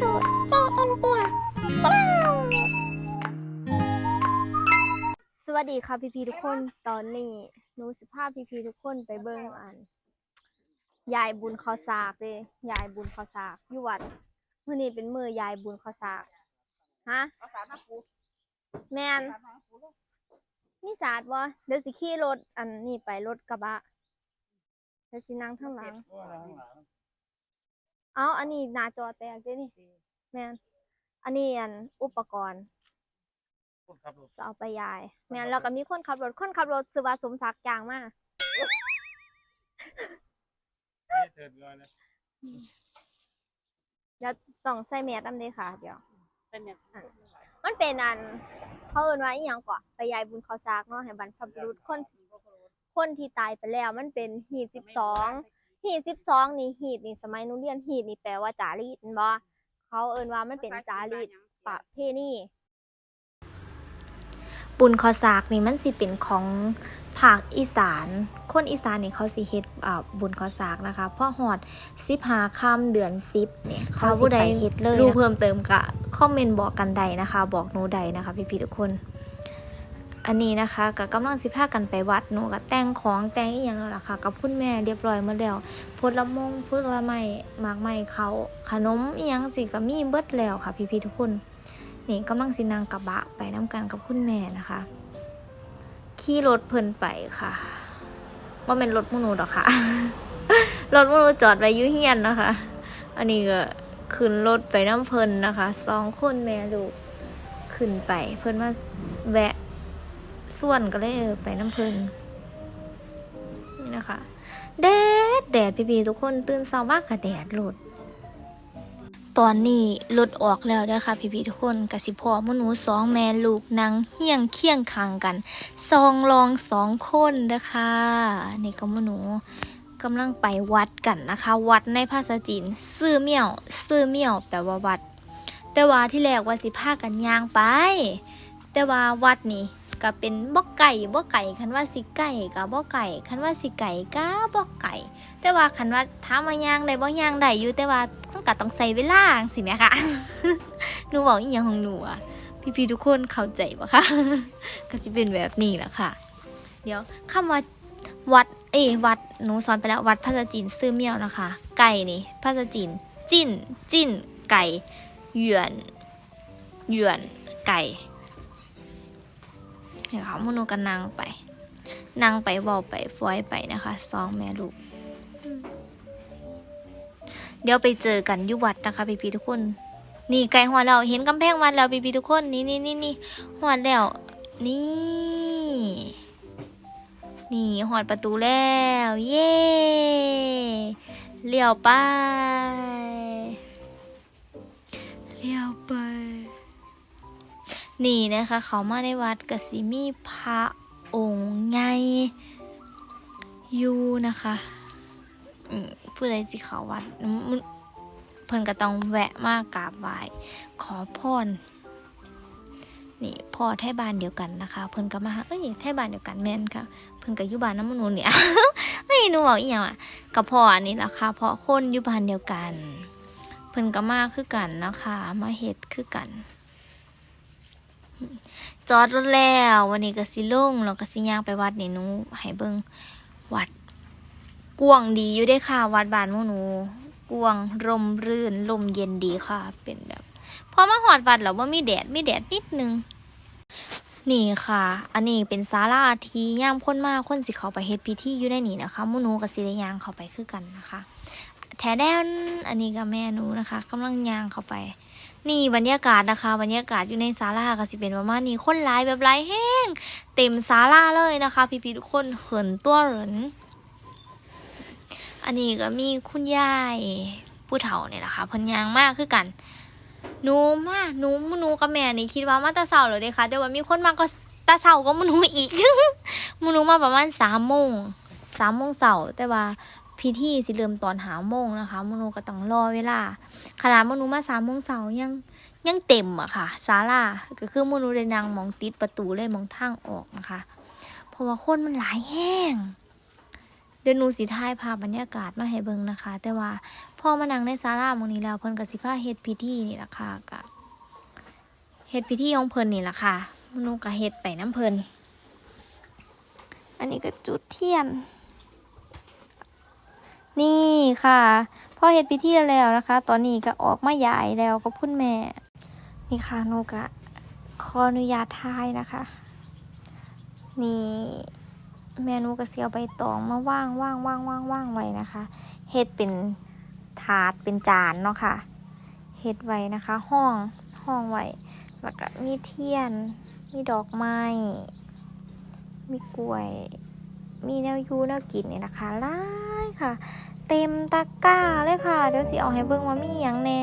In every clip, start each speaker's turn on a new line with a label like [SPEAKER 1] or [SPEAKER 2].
[SPEAKER 1] สู่ JM เปียชาแนล
[SPEAKER 2] สวัสดีค่ะพี่พีทุกคนตอนนี้หนูสิพาพี่พีทุกคนไปเบิ่งอันยายบุญข้าวสากเลยยายบุญข้าวสากอยู่วัดมื้อนี้เป็นมื้อยายบุญข้าวสากฮะ
[SPEAKER 3] เอาสารมาปู
[SPEAKER 2] แม่น
[SPEAKER 3] สารมาปูลูก
[SPEAKER 2] นี่ศาสตร์บ่เดี๋ยวสิขี่รถอันนี้ไปรถกระบะเดี๋ยวสินั่งข้างหลัง เอาอันนี้หน้าจอแตกเด้นี่แม่นอันนี้อันอุปกรณ์
[SPEAKER 4] คนขับรถ
[SPEAKER 2] จะเอาไปยายแม่นแล้วก็มีคนขับรถคนขับรถชื่อว่าสมศักดิ์จางมา
[SPEAKER 4] ไม่เถิดเลยนะ
[SPEAKER 2] เดี๋ยวต้องใส่แมสนำเด้ค่ะ เดี๋ยว
[SPEAKER 3] เป็นเนี่ย
[SPEAKER 2] มันเป็นอันเขาเอิ้นว่าอีหยังก่อนไปยายบุญเขาซากเนาะให้บรรพบุรุษคนคนที่ตายไปแล้ว มันเป็นหีดสิบสอง หีดสิบสองนี่หีดนี่สมัยหนูเรียนหีดนี่แปลว่าจารีตแม่นบ่เขาเอิ้นว่ามันเป็นจารีตประเพณีบุญขอสากนี่มันสิเป็นของภาคอีสาน คนอีสานนี่เขาสิเฮ็ดอ่าบุญขอสากนะคะพอฮอด15ค่ำเดือน10เนี่ยเขาสิไปเฮ็ดเลยรู้เพิ่มเติมก็คอมเมนต์บอกกันใดนะคะ บอกหนูใดนะคะพี่ๆทุกคน อันนี้นะคะก็กำลังสิพากันไปวัดหนูก็แต่งของแต่งอีหยังแล้วล่ะค่ะ กับคุณแม่เรียบร้อยมดแล้วผละมงผละไม้หมากไม้เขาขนมอีหยังสิก็มีเบิดแล้วค่ะ พี่ๆทุกคนนี่กำลังสินั่งกระบะไปน้ำกันกับคุณแม่นะคะขี่รถเพลินไปค่ะว่าเป็นรถมูนูดอกค่ะรถมูนูจอดไว้ยุ่เฮียนนะคะ อันนี้ก็ขึ้นรถไปน้ำเพลินนะคะสองคนแม่ลูกขึ้นไปเพิ่นมาแวะ ส่วนก็เลยเออไปน้ำเพลินนี่นะคะแดดแดดพี่ๆทุกคนตื่นเช้ามากกับแดดหลดตอนนี้รถออกแล้วเด้อค่ะพี่ๆทุกคนกสิพ่อมหนูสองแม่ลูกนางเฮียงเคียงข้างกันซองรองสองคนเด้อค่ะนี่ก็มหนูกำลังไปวัดกันนะคะ วัดในภาษาจีนซื่อเมี่ยวซื่อเมี่ยวแปลว่าวัด แต่ว่าที่แรกว่าสิพากันย่างไป แต่ว่าวัดนี่ ก็เป็นบ่ไก่บ่ไก่คันว่าสิไก่ก็บ่ไก่คันว่าสิไก่ก็บ่ไก่ แต่ว่าคันว่าถามว่าย่างได้บ่ย่างได้อยู่แต่ว่ามันก็ต้องใส่เวลางสิแม่ค่ะหนูบอกอีหยังของหนูอะพี่ๆทุกคนเข้าใจบ่คะก็สิเป็นแบบนี้แหละค่ะ เดี๋ยวคำว่าวัด เอยวัดหนูสอนไปแล้ววัดภาษาจีนซื่อเมี่ยวนะคะ ไก่นี่ภาษาจีนจิ้นจิ้นไก่หยวนหยวนไก่ เห็นเขามโนกันนางไปนางไปเบาไปฟอยไปนะคะสองแม่ลูก เดี๋ยวไปเจอกันยุวัดนะคะพี่พี่ๆทุกคน นี่ไก่หัวเราเห็นกำแพงวัดแล้วพี่พี่ๆทุกคนนี่นี่นี่นี่หอดแล้วนี่ นี่หอดประตูแล้ว เย้เลี้ยวไป นี่นะคะ เขามาในวัดกสิมีพระองค์ใหญ่อยู่นะคะอืมผู้ใดสิเขาวัดเพิ่นก็ต้องแวะมากกราบไหว้ขอพรนี่พ่อไทยบ้านเดียวกันนะคะ เพิ่นก็มาเอ้ยไทยบ้านเดียวกันแม่นค่ะ เพิ่นก็อยู่บ้านน้ำมนูนเนี่ยเฮ้ยหนูบอกอีหยังอะกับพ่ออันนี้ล่ะค่ะเพราะคนอยู่บ้านเดียวกัน เพิ่นก็มาคือกันนะคะ มาเฮ็ดคือกัน จอดรถแล้ว วันนี้ก็สิลงแล้วก็สิย่างไปวัดนี่หนูให้เบิ่งวัดกวางดีอยู่เด้ค่ะ วัดบ้านมูหนูกวางร่มรื่นลมเย็นดีค่ะ เป็นแบบพอมาหอดวัดแล้วว่ามีแดดมีแดดนิดนึงนี่ค่ะ อันนี้เป็นศาลาที่ย่ามคนมากคนสิเขาไปเฮ็ดพิธีอยู่ในนี่นะคะมูนูกับสิได้ย่างเข้าไปคือกันนะคะ แถแดนอันนี้กับแม่หนูนะคะกำลังย่างเข้าไป นี่บรรยากาศนะคะบรรยากาศอยู่ในศาลาก็สิเป็นประมาณนี้คนหลายแบบหลายแห้ง เต็มศาลาเลยนะคะ พี่ๆทุกคนเขินตัวเหรินอันนี้ก็มีคุณยายผู้เฒ่าเนี่ยแหละคะเพิ่นยางมากคือกันหนูมาหนูหนูกับแม่นี่คิดว่ามาตาเสาเลยเด้ค่ะแต่ว่ามีคนมาก็ตาเสาก็มนูอีกมนูมาประมาณสามโมงสามโมงเสาแต่ว่า พิธีสิเริ่มตอนหาโมงนะคะมหนูก็ต้องรอเวลาขนาดมหนูมาสามโมงเสายังยังเต็มอะค่ะศาลาก็คือมหนูได้นั่งมองติดประตูเลยมองทางออกนะคะ เพราะว่าคนมันหลายแห้งเดี๋ยวหนูสิถ่ายภาบรรยากาศมาให้เบิ่งนะคะ แต่ว่าพออมานั่งในศาลามองนี้แล้วเพิ่นก็สิพาเฮ็ดพิธีนี่แหละค่ะก็เฮ็ดพิธีของเพิ่นนี่แหละค่ะหนูก็เฮ็ดไปน้ำเพิ่นอันนี้ก็จุดเทียน นี่ค่ะพอเฮ็ดพิธีแล้วนะคะ ตอนนี้ก็ออกมาย้ายแล้วก็พุ่นแม่ นี่ค่ะหนูก็ขออนุญาตทายนะคะ นี่แม่นูก็เสียวใบตองมาว่างว่างว่างว่างว่างไว้นะคะเฮ็ดเป็นถาดเป็นจานเนาะค่ะเฮ็ดไว้นะคะ ห้องห้องไว้แล้วก็มีเทียน มีดอกไม้ มีกล้วย มีแนวยูแนวกินเนี่ยนะคะหลายค่ะ เต็มตะกร้าเลยค่ะ เดี๋ยวสิเอาให้เบิ่งว่ามีอย่างแน่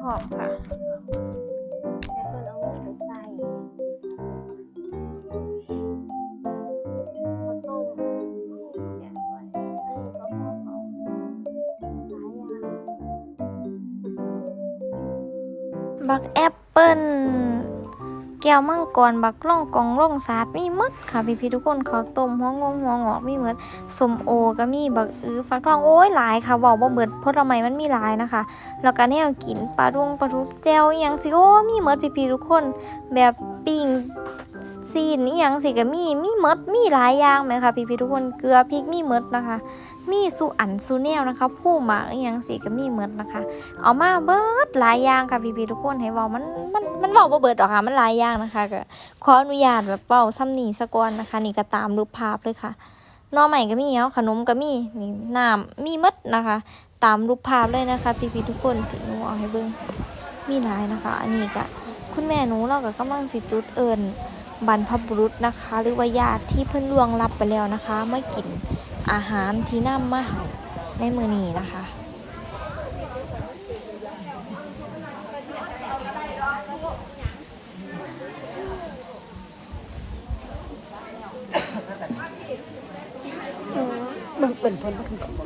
[SPEAKER 2] เงินใส่ผอมค่ะให้เพิ่นเอาไปใส่ข้าวต้มแกงไว้อันนี้ก็พอเอหลายอย่างบักแอปเปิ้ล แก้วมังกรบักล่องกองล่องสาดมีหมดค่ะพี่พี่ทุกคนเขาต้มหัวงงหัวงอกมีหมือนสมโอก็มีบักอื้อฟักทองโอ้ยหลายค่ะบอกว่าเบิดพราะทำไมมันมีหลายนะคะ แล้วก็แนวกินปลาดุงปลาทุกแจวอหยังสิโอ้มีหมือนพี่พี่ทุกคน แบบปิ้ง ซีนอหยังสิก็มีมีหมดมีหลายอย่างไหมคะพี่ๆทุกคนเกลือพริกมีหมดนะคะ มีสุอันสุแนวนะคะ ผู้หมากอหยังสิก็มีหมดนะคะ เอามาเบิดหลายอย่างค่ะพี่ๆทุกคนให้เว้ามันมันมันเว้าบ่เบิดดอกค่ะมันหลายอย่างนะคะก็ขออนุญาตแบบเว้าซ้ำหนี้ซะก่อนนะคะ นี่ก็ตามรูปภาพเลยค่ะน่อใหม่ก็มีเอาขนมก็มีนี่น้ำมีมดนะคะ ตามรูปภาพเลยนะคะ พี่ๆทุกคนหนูเอาให้เบิ่งมีหลายนะคะ อันนี้ก็คุณแม่หนูเราก็กำลังสิจุดเอิญ บรรพบุรุษนะคะ หรือว่าญาติที่เพิ่นล่วงลับไปแล้วนะคะมากินอาหารที่นำมาให้ในมื้อนี้นะคะ
[SPEAKER 3] เบิ่งเป็นเพิ่นบ่คือกับบ่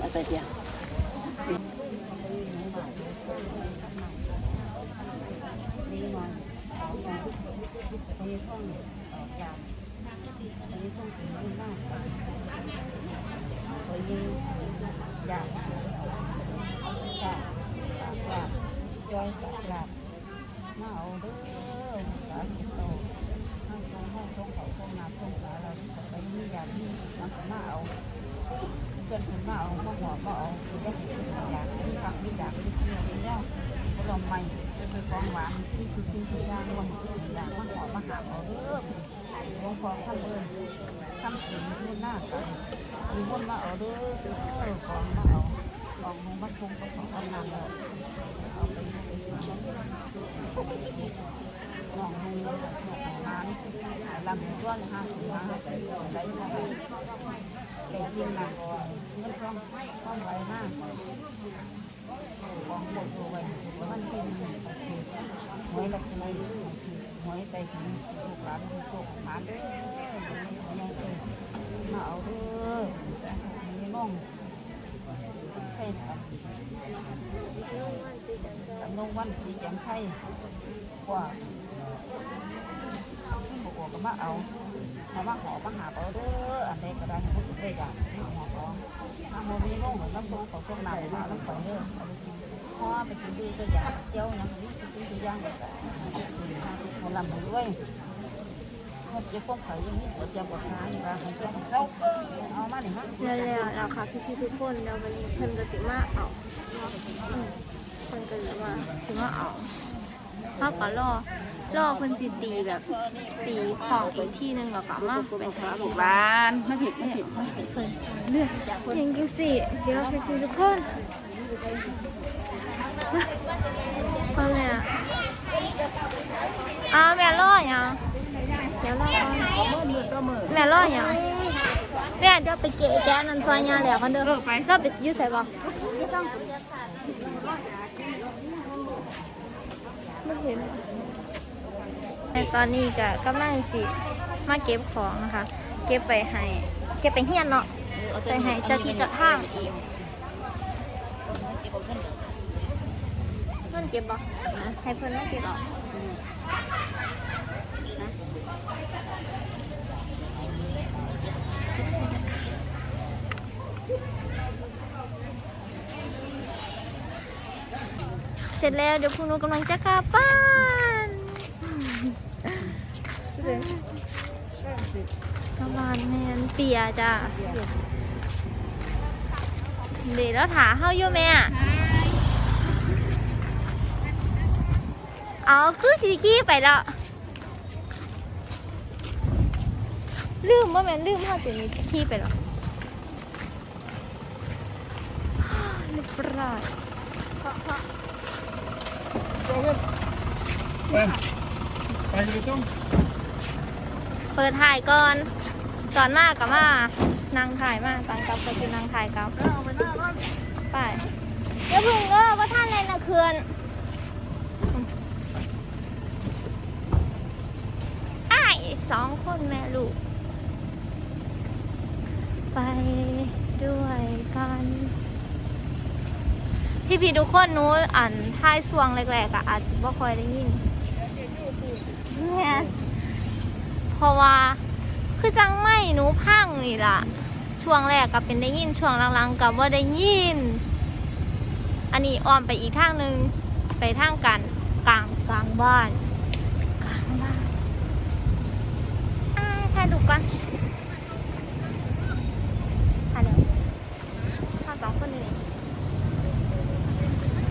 [SPEAKER 3] มาแต่เดียว จอยกับหลับมาเอาเด้อสาธุโตห้องทรงห้องทรงเขาทรงน้ำทรงสาเราไปมีอยางนี้มันก็มาเอาเพื่อนคนมาเอามาหัวมาเอาคือได้สิอยากมีฝักมีอยากมีเที่ยวมีแล้วก็ลองใหม่ เป็นไปของหวานที่คือสิ่งที่ยางวันที่สิ่ยางมาหัวมาหาเอาเด้อหลวงพ่อท่านเอิญทำสิ่งที่หน้ากันมีคนมาเอาเด้อของมาเอาของลงมาชงก็ของเอานำเอาเอาไปให้องลุงร้านลำช่วงห้าสิบห้าได้ไหร่แต่จริงหนะมันต้องต้องไวมาก ของหมดตัวไว้มันเป็นหวยละกิโลหวยใจถึงลูกหลานลูกโตหลานเด้อมาเอาเด้อมีน้องใช่ครับกับน้องวันสีแจ่มใช่กว่าบวกก็มาเอา เอามาขอมาหาเอาเด้ออันใดก็ได้ให้ผู้ได้อยากมาขอขอถ้าโมมีน้องเหมือนน้ำส้มของส้มน้ำมาแล้วไปเด้อเอาไปกินพ่อไปกินดีก็อยากเจียวนะนี่คือซื้อตัวย่างแบบคนลำด้วยเขาจะป้องไข่ยังนี้เขาจะบดท้ายว่าเขาจะเขาเอามาหนิฮะ
[SPEAKER 4] แล้วแล้วแล้วค่ะพี่พี่ทุกคนเดี๋ยววันนี้เพิ่นก็สิมาเอาเพิ่นก็เลยว่าสิมาเอา เขาก็รอรอเพิ่นสิตีแบบตีของอีกที่หนึงแล้วก็มาไปหา
[SPEAKER 3] ลูกบ้านไม่ผิดไม่ผิด
[SPEAKER 4] เพิ่นเลือกยังจังสิเดี๋ยวพี่พี่ๆทุกคนพ่อแม่อ้าวแม่รอยังเดี๋ยวรอก่อน
[SPEAKER 3] มือมือก็มือ
[SPEAKER 4] แม่รออย่างแม่เดี๋ยวไปเกะแกะนันซอยยาแล้วกันเด้อไปเราไปอยืดใส่บ่ ไม่เห็นแต่ตอนนี้ก็กำลังสิมาเก็บของนะคะ เก็บไปให้ เก็บไปเฮียนเนาะไปให้เจ้าที่เจ้าทางเพิ่นเก็บบ่ให้เพิ่นมาเก็บบ่ ร็จแล้วเดี๋ยวพวกหนูกำลังจะกลับบ้านกลับบ้านแมนเปียจ้ะเดี๋ยวแล้วถาเฮาอยู่แม่เอาคือสิขี้ไปแล้ว ลืมว่าแม่นลืมเฮาตัวนี้ขี้ไปแล้วเรียบร้อย
[SPEAKER 5] ไปไปช่อง
[SPEAKER 4] เปิดถ่ายก่อนตอนมากกับมานั่งถ่ายมากตอนกลับก็คือนั่งถ่ายกลับไปเดี๋ยวพึ่งเด้อว่าท่านอะไรนะเคือนอ้ายสองคนแม่ลูก ไปด้วยกัน พี่พี่ทุกคนหนู้อ่านท้ายช่วงแรกๆอะอาจจะไม่ค่อยได้ยินเนี่ยเพราะว่าคือจังไม่หนูพังนี่ล่ะ ช่วงแรกก็เป็นได้ยินช่วงหลังๆก็บ่ได้ยิน อันนี้อ้อมไปอีกทางหนึ่งไปทางกันกลางกลางบ้านกลางบ้านอ้ายถ่ายดูกันถ่ายเดี๋ยวถ่ายสองคนนี้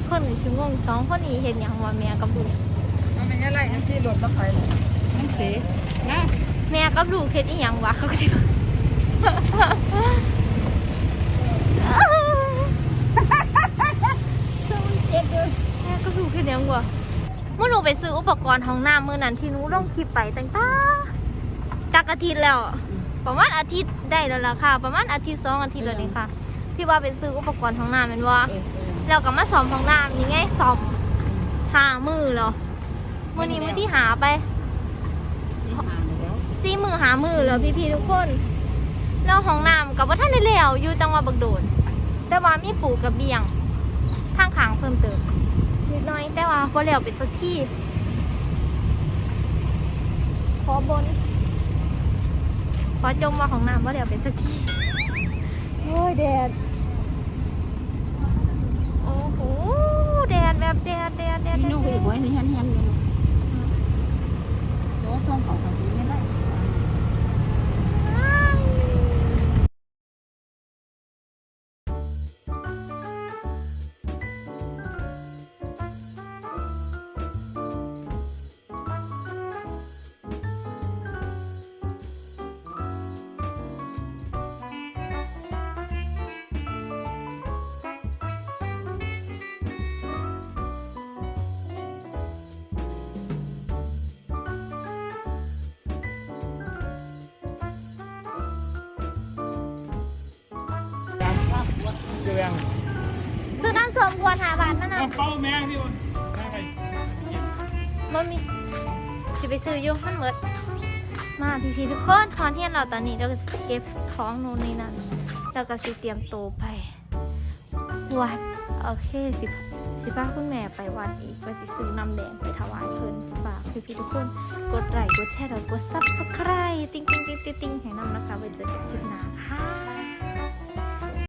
[SPEAKER 4] คนหรือชิงง สองคนนี้เห็นอย่างว่าแม่กับลูก
[SPEAKER 3] มันเป็นอะไรอันที่หลดมาไปมันเสียนะ
[SPEAKER 4] แม่กับลูกเห็นอีหยังวะเขาก็จะแม่กับลูกเห็นหยังวะเมื่อหนูไปซื้ออุปกรณ์ห้องน้ำเมื่อนั้นที่หนูลงคลิปไปตั้งแต่จากอาทิตย์แล้ว ประมาณอาทิตย์ได้แล้วล่ะค่ะ ประมาณอาทิตย์สองอาทิตย์แล้วนี่ค่ะ ที่ว่าไปซื้ออุปกรณ์ห้องน้ำแมันว่า เราก็มาสอมห้องน้ำนี่ไงสอมหามือเหรอมื่อนี้มื่อที่หาไปซีมือหามือแล้วพี่ๆทุกคนแล้วห้องน้ำกับว่าท่านได้แล้วอยู่จังหวัดบักโดนแต่ว่ามีปลูกกระเบียงข้างขางๆเพิ่มเติมนิดหน้อยแต่ว่าพอแล้วเป็นสักที่ขอบนขอจมว่าของน้ำว่าแล้วเป็นสักที่โอ้ยแดด โอ้โหแดดแบบแดดแดดแดด
[SPEAKER 3] นี่
[SPEAKER 4] แด
[SPEAKER 3] นุ่ง
[SPEAKER 4] ด
[SPEAKER 3] หัวนี่แฮนแฮนนี่ตัวส่งของเขาตรงนี้ไส้
[SPEAKER 4] มขวดหาบาทมา
[SPEAKER 6] เอา
[SPEAKER 4] นำ
[SPEAKER 6] เป้าแม่พี่บอลแม่ใคร
[SPEAKER 4] บ่มีสิไปซื้ออยู่มันเบิดมาพี่ๆทุกคนคอนเทียนเราตอนนี้เราก็เก็บของนู่นนี่นั่นแล้วก็สิเตรียมตัวไป วัดโอเคสิสิป้าคุณแม่ไปวัดอีกไปสิซื้อน้ำแดงไปถวายเพิ่นฝากพี่ๆทุกคนกดไลค์กดแชร์แล้วกดซับสไครต์ติ๊งติ๊งติ๊งติ๊งติ๊งให้นำนะคะไว้เจอกันคลิปหน้าค่ะ